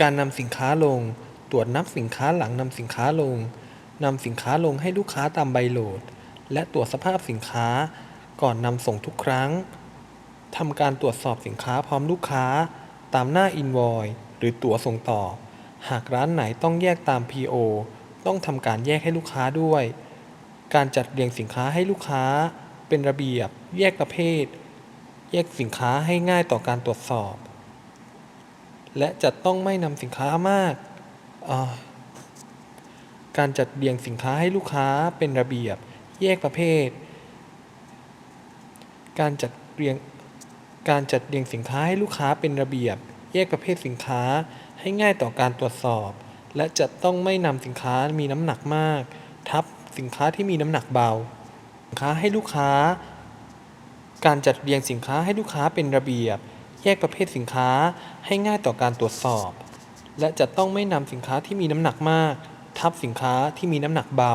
การนำสินค้าลง ตรวจนับสินค้าหลังนำสินค้าลงนำสินค้าลงให้ลูกค้าตามใบโหลด และตรวจสภาพสินค้าก่อนนำส่งทุกครั้งทำการตรวจสอบสินค้าพร้อมลูกค้า ตามหน้าอินวอยหรือตั๋วส่งต่อ หากร้านไหนต้องแยกตาม PO ต้องทำการแยกให้ลูกค้าด้วย การจัดเรียงสินค้าให้ลูกค้า เป็นระเบียบ แยกประเภท แยกสินค้าให้ง่ายต่อการตรวจสอบ และจะต้องไม่นำสินค้ามาก การจัดเรียงสินค้าให้ลูกค้าเป็นระเบียบ แยกประเภท การจัดเรียง การจัดเรียงสินค้าให้ลูกค้าเป็นระเบียบ แยกประเภทสินค้าให้ง่ายต่อการตรวจสอบ และจะต้องไม่นำสินค้ามีน้ำหนักมาก ทับสินค้าที่มีน้ำหนักเบา สินค้าให้ลูกค้า การจัดเรียงสินค้าให้ลูกค้าเป็นระเบียบ แยกประเภทสินค้าให้ง่ายต่อการตรวจสอบ และจะต้องไม่นำสินค้าที่มีน้ำหนักมาก ทับสินค้าที่มีน้ำหนักเบา